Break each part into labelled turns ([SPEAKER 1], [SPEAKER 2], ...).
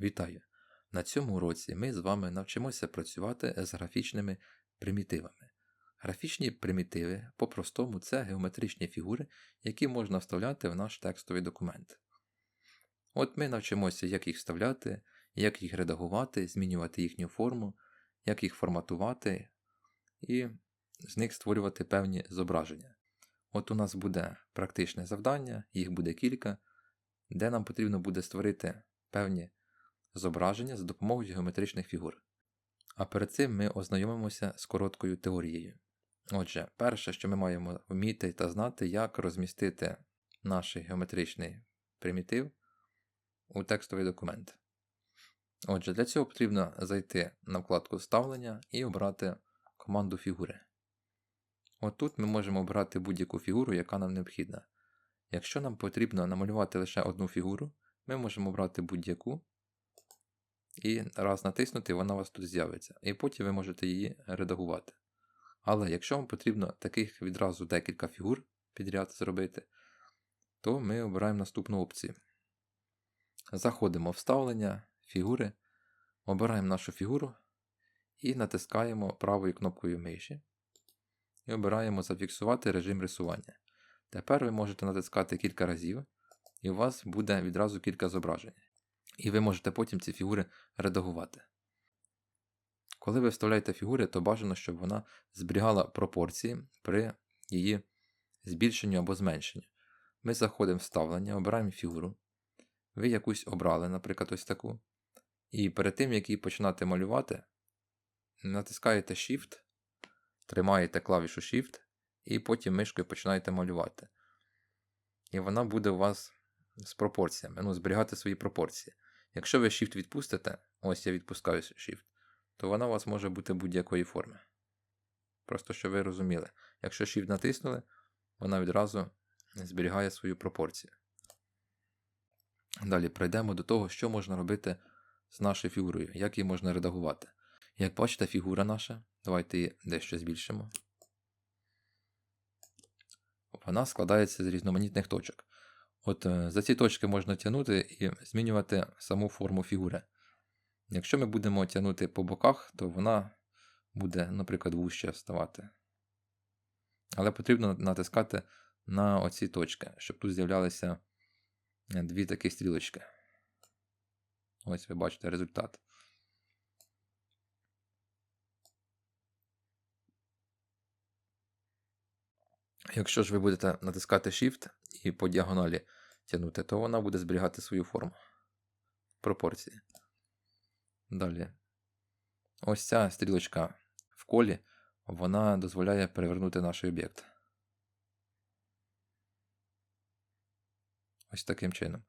[SPEAKER 1] Вітаю! На цьому уроці ми з вами навчимося працювати з графічними примітивами. Графічні примітиви, по-простому, це геометричні фігури, які можна вставляти в наш текстовий документ. От ми навчимося, як їх вставляти, як їх редагувати, змінювати їхню форму, як їх форматувати і з них створювати певні зображення. От у нас буде практичне завдання, їх буде кілька, де нам потрібно буде створити певні зображення за допомогою геометричних фігур. А перед цим ми ознайомимося з короткою теорією. Отже, перше, що ми маємо вміти та знати, як розмістити наш геометричний примітив у текстовий документ. Отже, для цього потрібно зайти на вкладку Вставлення і обрати команду фігури. От тут ми можемо обрати будь-яку фігуру, яка нам необхідна. Якщо нам потрібно намалювати лише одну фігуру, ми можемо обрати будь-яку і раз натиснути, вона у вас тут з'явиться. І потім ви можете її редагувати. Але якщо вам потрібно таких відразу декілька фігур підряд зробити, то ми обираємо наступну опцію. Заходимо в вставлення, фігури, обираємо нашу фігуру і натискаємо правою кнопкою миші. І обираємо зафіксувати режим рисування. Тепер ви можете натискати кілька разів, і у вас буде відразу кілька зображень. І ви можете потім ці фігури редагувати. Коли ви вставляєте фігури, то бажано, щоб вона зберігала пропорції при її збільшенню або зменшенню. Ми заходимо в вставлення, обираємо фігуру. Ви якусь обрали, наприклад, ось таку. І перед тим, як її починати малювати, натискаєте Shift, тримаєте клавішу Shift, і потім мишкою починаєте малювати. І вона буде у вас з пропорціями, ну, зберігати свої пропорції. Якщо ви Shift відпустите, ось я відпускаю Shift, то вона у вас може бути будь-якої форми. Просто щоб ви розуміли, якщо Shift натиснули, вона відразу зберігає свою пропорцію. Далі пройдемо до того, що можна робити з нашою фігурою, як її можна редагувати. Як бачите, фігура наша, давайте її дещо збільшимо. Вона складається з різноманітних точок. От е, за ці точки можна тягнути і змінювати саму форму фігури. Якщо ми будемо тягнути по боках, то вона буде, наприклад, вужче ставати. Але потрібно натискати на оці точки, щоб тут з'являлися дві такі стрілочки. Ось ви бачите результат. Якщо ж ви будете натискати Shift і по діагоналі тягнути, то вона буде зберігати свою форму пропорції. Далі. Ось ця стрілочка в колі, вона дозволяє перевернути наш об'єкт. Ось таким чином.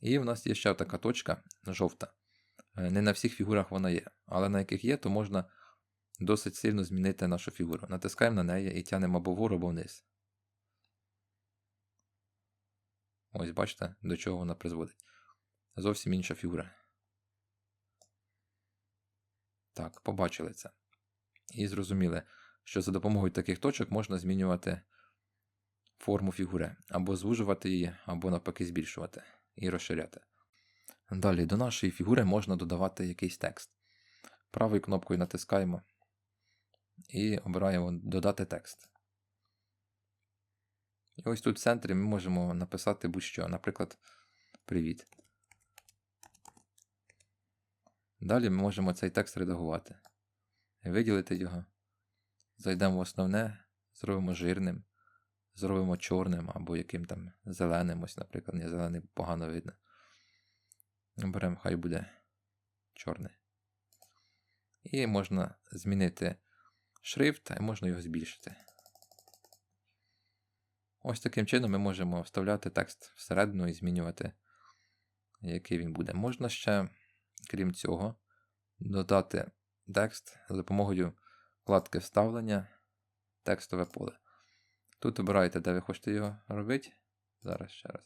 [SPEAKER 1] І в нас є ще така точка жовта. Е, не на всіх фігурах вона є, але на яких є, то можна досить сильно змінити нашу фігуру. Натискаємо на неї і тянемо або вгору, або вниз. Ось бачите, до чого вона призводить. Зовсім інша фігура. Так, побачили це. І зрозуміли, що за допомогою таких точок можна змінювати форму фігури, або звужувати її, або навпаки збільшувати і розширяти. Далі до нашої фігури можна додавати якийсь текст. Правою кнопкою натискаємо і обираємо Додати текст. І ось тут в центрі ми можемо написати будь-що, наприклад, Привіт. Далі ми можемо цей текст редагувати. Виділити його. Зайдемо в основне, зробимо жирним, зробимо чорним або яким там зеленим, ось, наприклад, не зелений погано видно. Беремо, хай буде чорний. І можна змінити шрифт, а можна його збільшити. Ось таким чином ми можемо вставляти текст всередину і змінювати, який він буде. Можна ще, крім цього, додати текст за допомогою вкладки вставлення, текстове поле. Тут обираєте, де ви хочете його робити. Зараз ще раз.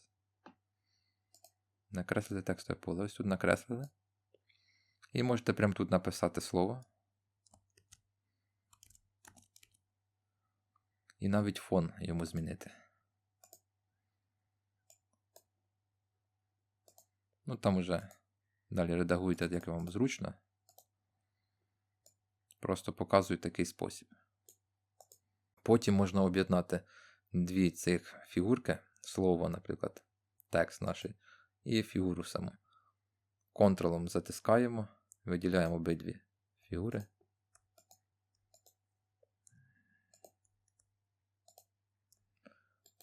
[SPEAKER 1] Накреслити текстове поле. Ось тут накреслили. І можете прямо тут написати слово. І навіть фон йому змінити. Ну там уже Далі редагуйте, як вам зручно. Просто показую такий спосіб. Потім можна об'єднати дві цих фігурки, слово, наприклад, текст наш, і фігуру саму. Контролом затискаємо, виділяємо обидві фігури.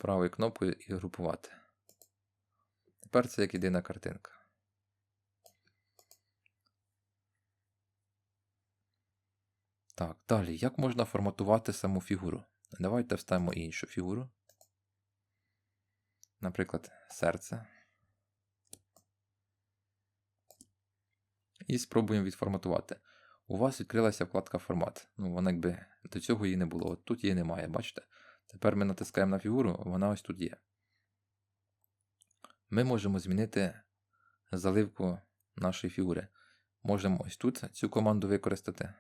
[SPEAKER 1] Правою кнопкою і групувати. Тепер це як єдина картинка. Так, далі, як можна форматувати саму фігуру? Давайте вставимо іншу фігуру. Наприклад, серце. І спробуємо відформатувати. У вас відкрилася вкладка формат. Ну, вона якби до цього її не було. От тут її немає, бачите? Тепер ми натискаємо на фігуру, вона ось тут є. Ми можемо змінити заливку нашої фігури. Можемо ось тут цю команду використати.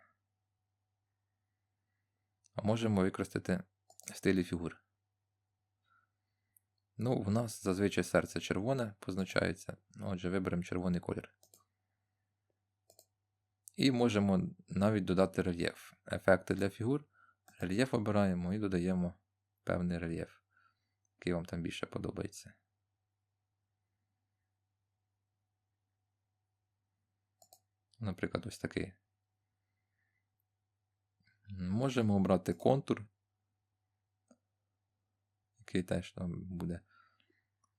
[SPEAKER 1] А можемо використати стилі фігур. Ну, у нас зазвичай серце червоне позначається. Отже, виберемо червоний колір. І можемо навіть додати рельєф. Ефекти для фігур. Рельєф обираємо і додаємо певний рельєф, який вам там більше подобається. Наприклад, ось такий. Можемо обрати контур, який теж там буде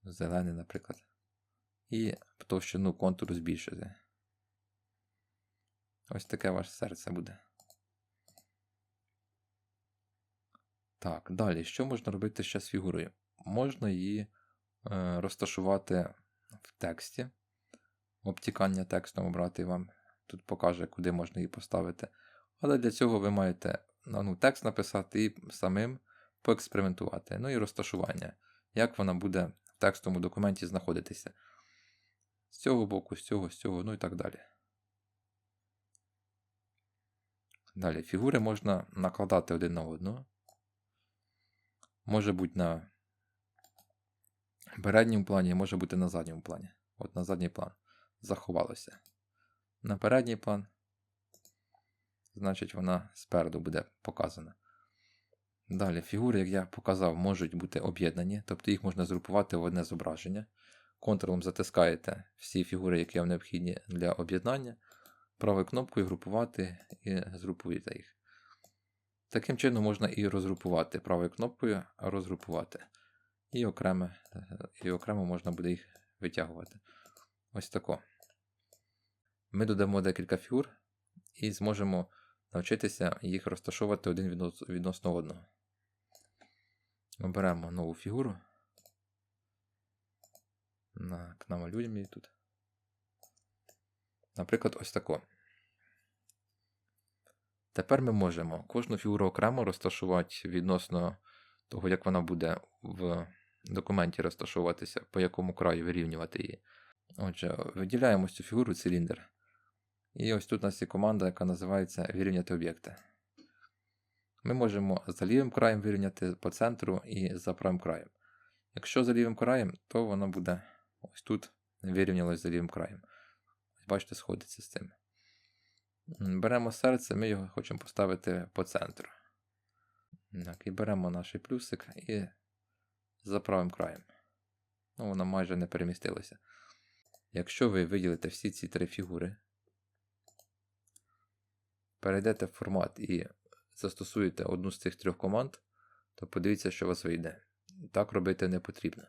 [SPEAKER 1] зелений, наприклад. І товщину контуру збільшити. Ось таке ваше серце буде. Так, далі, що можна робити ще з фігурою? Можна її е, розташувати в тексті. Обтікання текстом обрати вам. Тут покаже, куди можна її поставити. Але для цього ви маєте ну, текст написати і самим поекспериментувати. Ну і розташування, як вона буде в текстовому документі знаходитися. З цього боку, з цього, з цього, ну і так далі. Далі, фігури можна накладати один на одного. Може бути на передньому плані, може бути на задньому плані. От на задній план заховалося. На передній план значить вона спереду буде показана. Далі, фігури, як я показав, можуть бути об'єднані, тобто їх можна згрупувати в одне зображення. Контролом затискаєте всі фігури, які вам необхідні для об'єднання. Правою кнопкою групувати і згрупуєте їх. Таким чином можна і розгрупувати правою кнопкою, розгрупувати. І окремо, і окремо можна буде їх витягувати. Ось тако. Ми додамо декілька фігур і зможемо навчитися їх розташовувати один відносно одного. Оберемо нову фігуру. Намалюємо її тут. Наприклад, ось тако. Тепер ми можемо кожну фігуру окремо розташувати відносно того, як вона буде в документі розташовуватися, по якому краю вирівнювати її. Отже, виділяємо цю фігуру циліндр. І ось тут у нас є команда, яка називається вирівняти об'єкти. Ми можемо за лівим краєм вирівняти по центру і за правим краєм. Якщо за лівим краєм, то воно буде ось тут вирівнялось за лівим краєм. Бачите, сходиться з цим. Беремо серце, ми його хочемо поставити по центру. Так, І беремо наш плюсик і за правим краєм. Ну, Воно майже не перемістилося. Якщо ви виділите всі ці три фігури, перейдете в формат і застосуєте одну з цих трьох команд, то подивіться, що у вас вийде. Так робити не потрібно.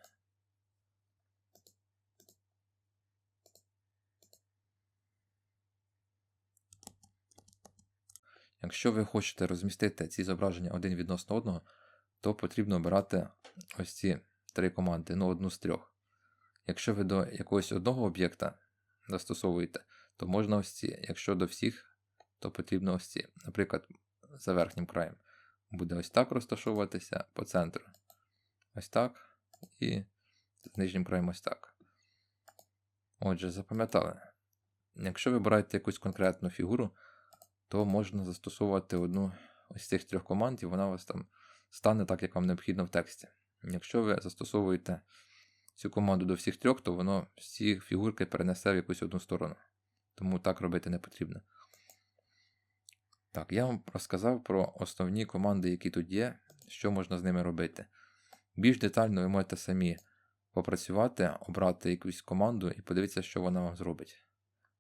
[SPEAKER 1] Якщо ви хочете розмістити ці зображення один відносно одного, то потрібно обирати ось ці три команди, ну одну з трьох. Якщо ви до якогось одного об'єкта застосовуєте, то можна ось ці. Якщо до всіх, то потрібно ось ці. Наприклад, за верхнім краєм буде ось так розташовуватися по центру. Ось так. І з нижнім краєм ось так. Отже, запам'ятали. Якщо ви обираєте якусь конкретну фігуру, то можна застосовувати одну ось цих трьох команд, і вона у вас там стане так, як вам необхідно в тексті. Якщо ви застосовуєте цю команду до всіх трьох, то воно всі фігурки перенесе в якусь одну сторону. Тому так робити не потрібно. Так, я вам розказав про основні команди, які тут є, що можна з ними робити. Більш детально ви можете самі попрацювати, обрати якусь команду і подивитися, що вона вам зробить.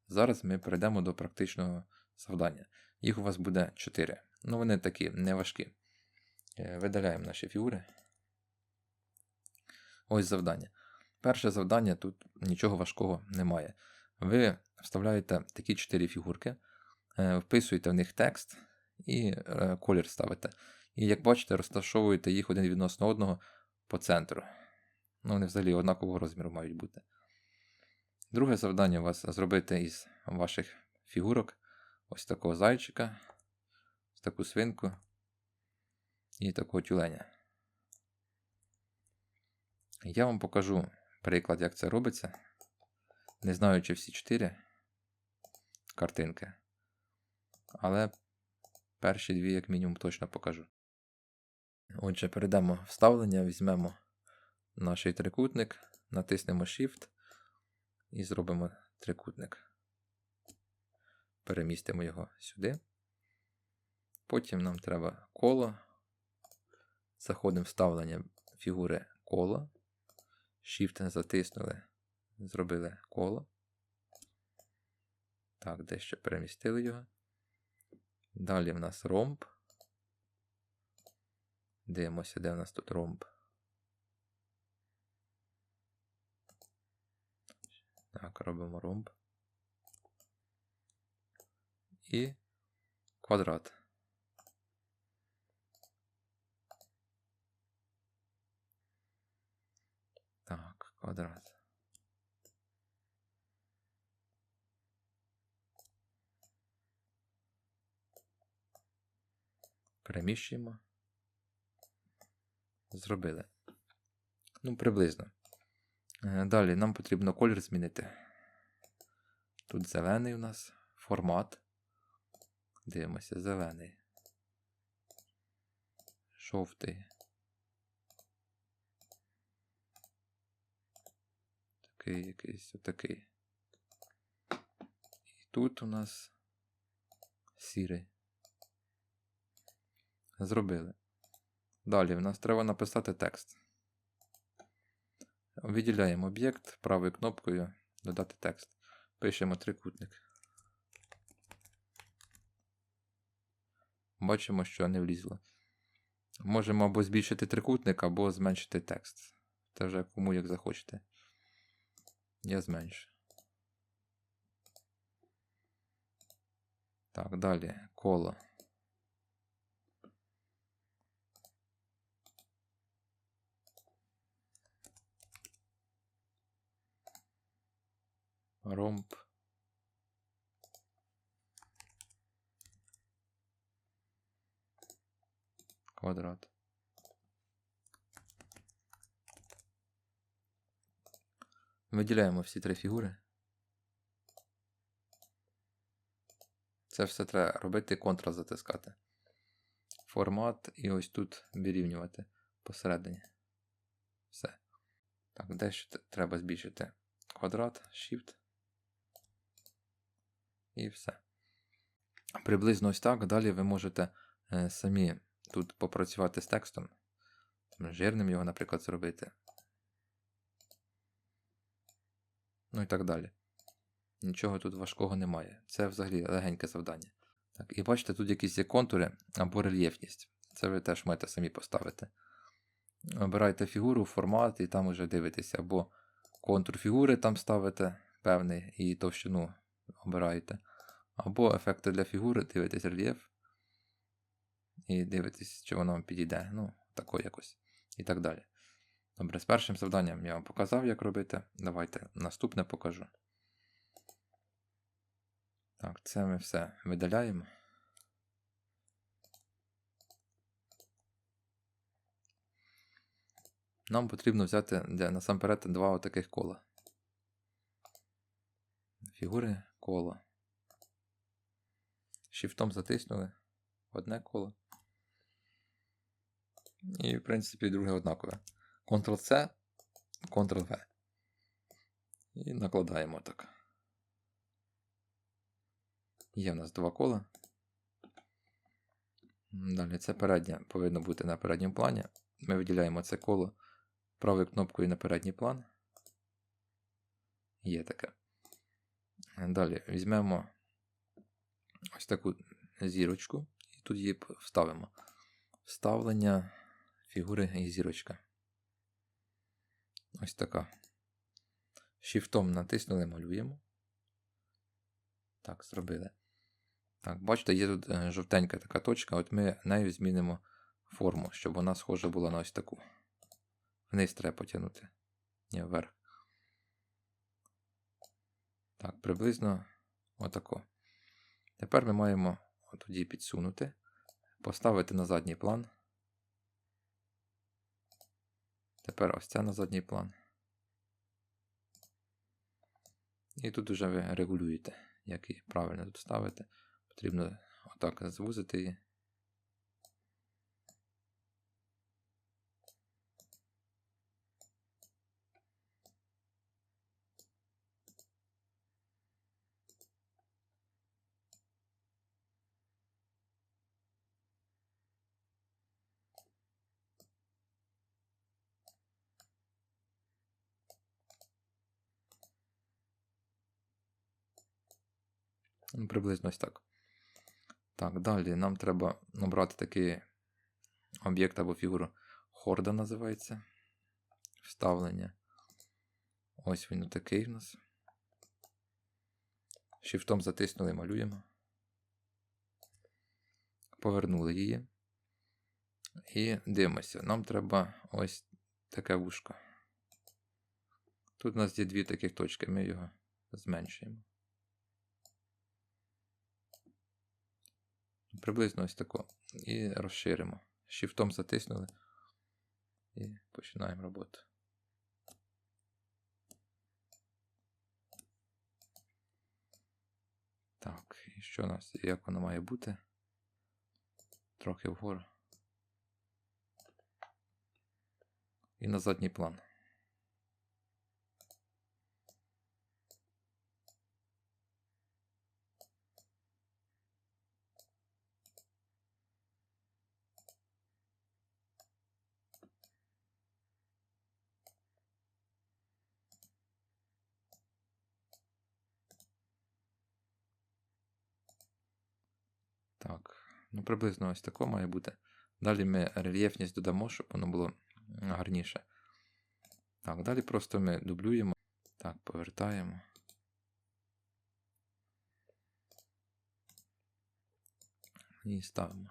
[SPEAKER 1] Зараз ми перейдемо до практичного завдання. Їх у вас буде 4. Ну, вони такі не важкі. Е, Видаляємо наші фігури. Ось завдання. Перше завдання тут нічого важкого немає. Ви вставляєте такі 4 фігурки, е, вписуєте в них текст і е, колір ставите. І як бачите, розташовуєте їх один відносно одного по центру. Ну, вони взагалі однакового розміру мають бути. Друге завдання у вас зробити із ваших фігурок ось такого зайчика, ось таку свинку і такого тюленя. Я вам покажу приклад, як це робиться. Не знаю, чи всі чотири картинки. Але перші дві, як мінімум, точно покажу. Отже, перейдемо в вставлення, візьмемо наш трикутник, натиснемо Shift і зробимо трикутник. Перемістимо його сюди. Потім нам треба коло. Заходимо в вставлення фігури коло. Shift затиснули, зробили коло. Так, дещо перемістили його. Далі в нас ромб. Дивимося, де в нас тут ромб. Так, робимо ромб. І квадрат. Так, квадрат. Переміщуємо. Зробили. Ну, приблизно. Е, Далі нам потрібно колір змінити. Тут зелений у нас формат. Дивимося, зелений. Жовтий. Такий якийсь отакий. І тут у нас сірий. Зробили. Далі в нас треба написати текст. Виділяємо об'єкт правою кнопкою додати текст. Пишемо трикутник. Бачимо, що не влізло. Можемо або збільшити трикутник, або зменшити текст. Це вже кому як захочете. Я зменшу. Так, далі коло. ромб. Квадрат. Виділяємо всі три фігури. Це все треба робити контра затискати. Формат і ось тут вирівнювати посередині. Все. Так, дещо треба збільшити квадрат, Shift. І все. Приблизно ось так. Далі ви можете е, самі тут попрацювати з текстом. Там, жирним його, наприклад, зробити. Ну і так далі. Нічого тут важкого немає. Це взагалі легеньке завдання. Так, І бачите, тут якісь є контури або рельєфність. Це ви теж маєте самі поставити. Обирайте фігуру, формат, і там уже дивитеся, або контур фігури там ставите певний і товщину обираєте. Або ефекти для фігури, дивитесь рельєф. І дивитесь, чи воно вам підійде. Ну, тако якось. І так далі. Добре, з першим завданням я вам показав, як робити. Давайте наступне покажу. Так, це ми все видаляємо. Нам потрібно взяти де, насамперед два отаких кола. Фігури кола. Шифтом затиснули одне коло. І, в принципі, друге однакове. Ctrl-C Ctrl-V. І накладаємо так. Є в нас два кола. Далі це переднє повинно бути на передньому плані. Ми виділяємо це коло правою кнопкою на передній план. Є таке. Далі візьмемо ось таку зірочку і тут її вставимо. Вставлення фігури і зірочка. Ось така. Shift натиснули, малюємо. Так, зробили. Так, бачите, є тут е, жовтенька така точка, от ми нею змінимо форму, щоб вона схожа була на ось таку. Вниз треба потягнути. Ні, вверх. Так, приблизно отако. Тепер ми маємо тоді підсунути, поставити на задній план. Тепер ось це на задній план. І тут вже ви регулюєте, як її правильно тут ставити. Потрібно отак звузити її. Приблизно ось так. Так, далі нам треба набрати такий об'єкт або фігуру. Хорда називається. Вставлення. Ось він такий в нас. Шифтом затиснули, малюємо. Повернули її. І дивимося. Нам треба ось таке вушко. Тут у нас є дві таких точки, ми його зменшуємо. Приблизно ось тако. І розширимо. Shift затиснули і починаємо роботу. Так, і що у нас? Як воно має бути? Трохи вгору. І на задній план. Так, ну приблизно ось тако має бути. Далі ми рельєфність додамо, щоб воно було гарніше. Так, далі просто ми дублюємо. Так, повертаємо. І ставимо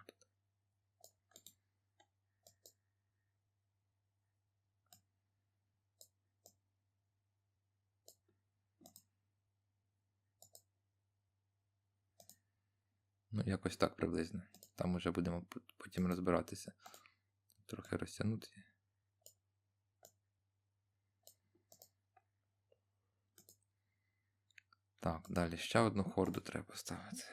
[SPEAKER 1] якось так приблизно. Там вже будемо потім розбиратися. Трохи розтягнути. Так, далі ще одну хорду треба поставити.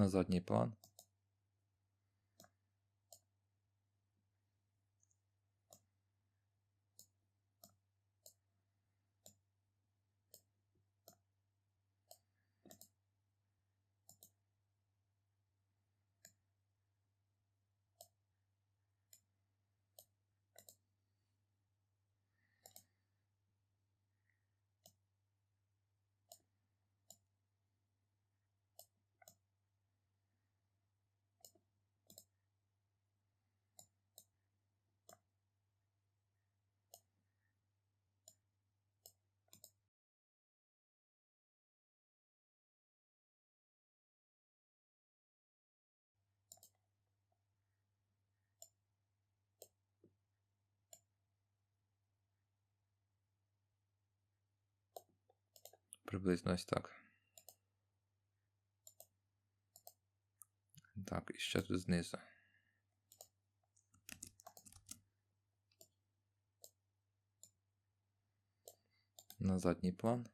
[SPEAKER 1] На задній план. приблизно ось так. Так, і ще тут знизу. На задній план.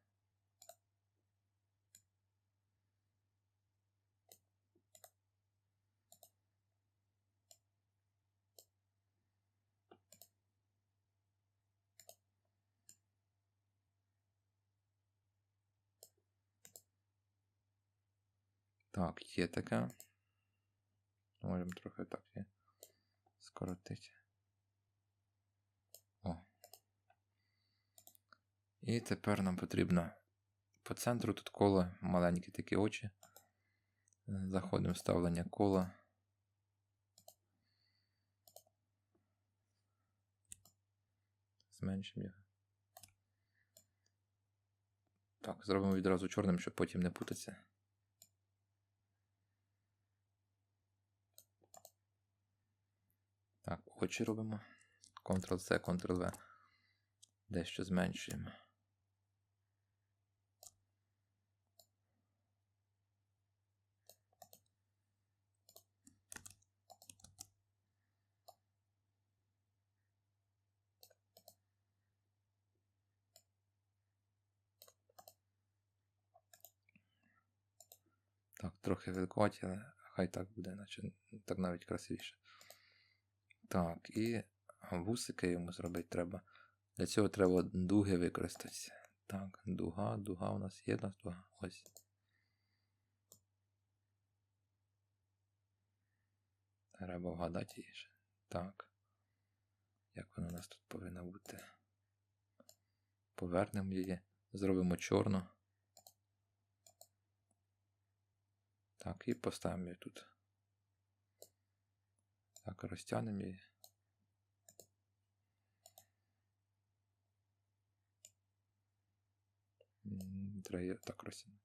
[SPEAKER 1] Так, є таке. Можемо трохи так і скоротити. О. І тепер нам потрібно по центру тут коло, маленькі такі очі. Заходимо в ставлення кола. Зменшимо його. Так, зробимо відразу чорним, щоб потім не путатися. Так, очі робимо. Ctrl-C, Ctrl-V. Дещо зменшуємо. Так, трохи великуваті, але хай так буде, наче так навіть красивіше. Так, і вусики йому зробити треба. Для цього треба дуги використати. Так, дуга, дуга у нас є у дуга. Ось. Треба вгадати її ще. Так. Як вона у нас тут повинна бути? Повернемо її. Зробимо чорну. Так, і поставимо її тут. Так, розтягнемо її. Треба так розтягнути.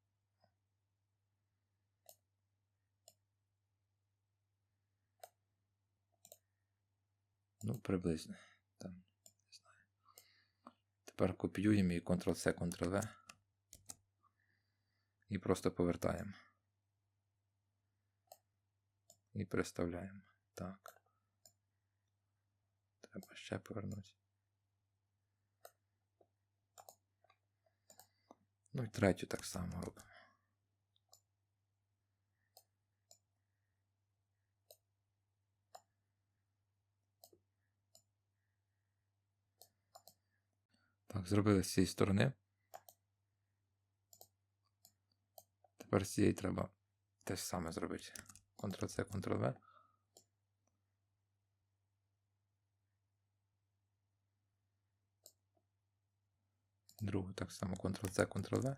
[SPEAKER 1] Ну, приблизно. Там, не знаю. Тепер копіюємо і Ctrl-C, Ctrl-V. І просто повертаємо. І переставляємо. Так. Треба ще повернути. Ну і третю так само робимо. Так, зробили з цієї сторони. Тепер з цієї треба те ж саме зробити. Ctrl-C, Ctrl-V. Другу так само Ctrl-C, Ctrl-V.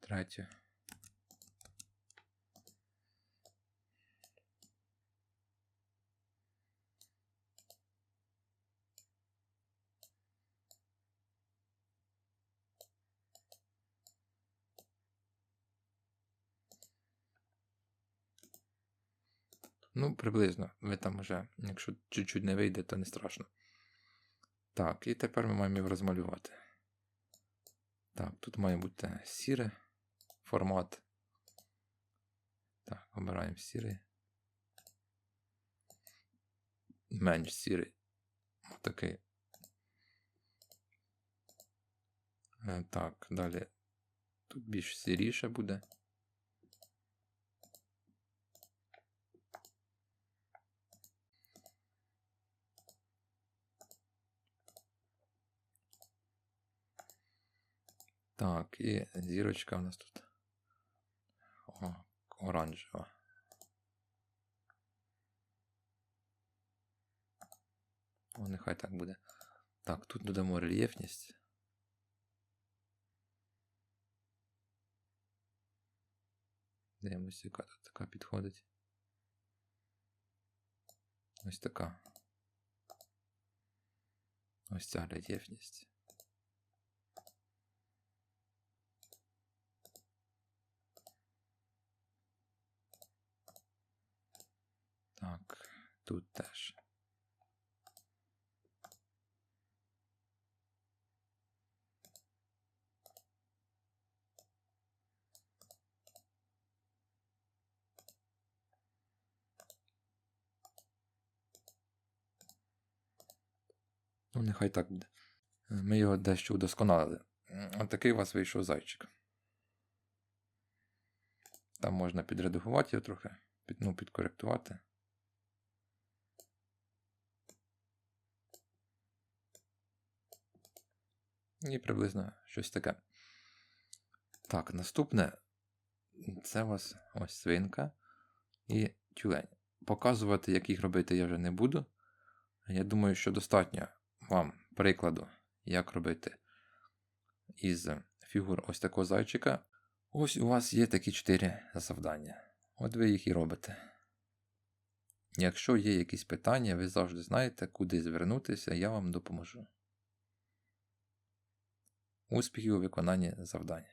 [SPEAKER 1] Третю. Ну, приблизно. Ви там вже, якщо чуть-чуть не вийде, то не страшно. Так, і тепер ми маємо його розмалювати. Так, тут має бути сіре формат. Так, обираємо сірий. Менш сірий. Отакий. Е, Так, далі. Тут більш сіріше буде. Так, і зірочка в нас тут. О, оранжева. О, нехай так буде. Так, тут додамо рельєфність. Дивимося, яка тут така підходить. Ось така. Ось ця рельєфність. Тут теж. Ну, нехай так буде. Ми його дещо удосконалили. Такий у вас вийшов зайчик. Там можна підредагувати його трохи, під, ну, підкоректувати. І приблизно щось таке. Так, наступне це у вас ось свинка і тюлень. Показувати, як їх робити, я вже не буду. Я думаю, що достатньо вам прикладу, як робити із фігур ось такого зайчика. Ось у вас є такі чотири завдання. От ви їх і робите. Якщо є якісь питання, ви завжди знаєте, куди звернутися, я вам допоможу. Успіхів у виконанні завдань.